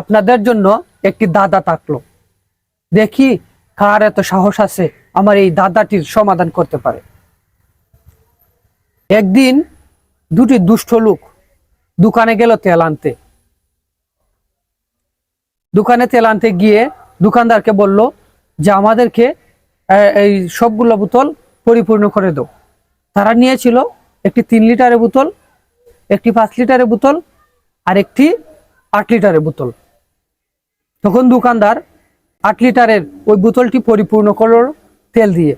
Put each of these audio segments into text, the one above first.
আপনাদের জন্য একটি দাদা থাকল। দেখি কার এত সাহস আছে আমার এই দাদাটির সমাধান করতে পারে। একদিন দুটি দুষ্ট লোক দোকানে গেল তেল আনতে। দোকানে তেল আনতে গিয়ে দোকানদারকে বলল যে, আমাদেরকে এই সবগুলো বোতল পরিপূর্ণ করে দাও। তারা নিয়েছিল একটি তিন লিটারের বোতল, একটি পাঁচ লিটারের বোতল আর একটি আট লিটারের বোতল। তখন দোকানদার আট লিটারের ওই বোতলটি পরিপূর্ণ করল তেল দিয়ে।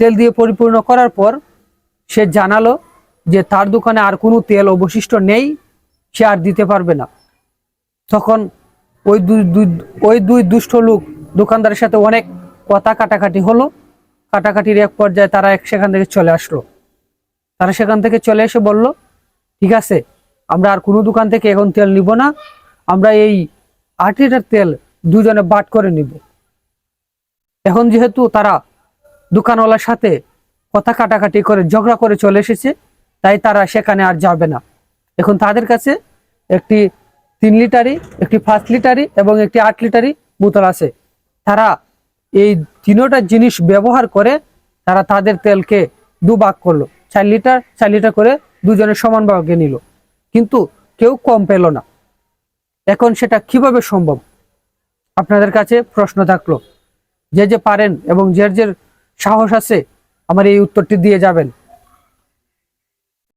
তেল দিয়ে পরিপূর্ণ করার পর সে জানালো যে তার দোকানে আর কোনো তেল অবশিষ্ট নেই, সে আর দিতে পারবে না। তখন ওই দুই ওই দুই দুষ্ট লোক দোকানদারের সাথে অনেক কথা কাটাকাটি হলো। কাটাকাটির এক পর্যায়ে তারা এক সেখান থেকে চলে আসলো। তারা সেখান থেকে চলে এসে বলল, ঠিক আছে, আমরা আর কোনো দোকান থেকে এখন তেল নিব না। আমরা এই আট লিটার তেল দুজনে বাট করে নিব। এখন যেহেতু তারা দোকানওয়ালার সাথে কথা কাটাকাটি করে ঝগড়া করে চলে এসেছে, তাই তারা সেখানে আর যাবে না। এখন তাদের কাছে একটি তিন লিটারি একটি পাঁচ লিটারি এবং একটি আট লিটারি বোতল আছে। তারা এই তিনোটা জিনিস ব্যবহার করে তারা তাদের তেলকে দু ভাগ করল, চার লিটার চার লিটার করে দুজনে সমান ভাগে নিল। কিন্তু কেউ কম পেল না। এখন সেটা কীভাবে সম্ভব? আপনাদের কাছে প্রশ্ন থাকল, যে যে পারেন এবং যে যে সাহস আছে, আমার এই উত্তরটি দিয়ে যাবেন।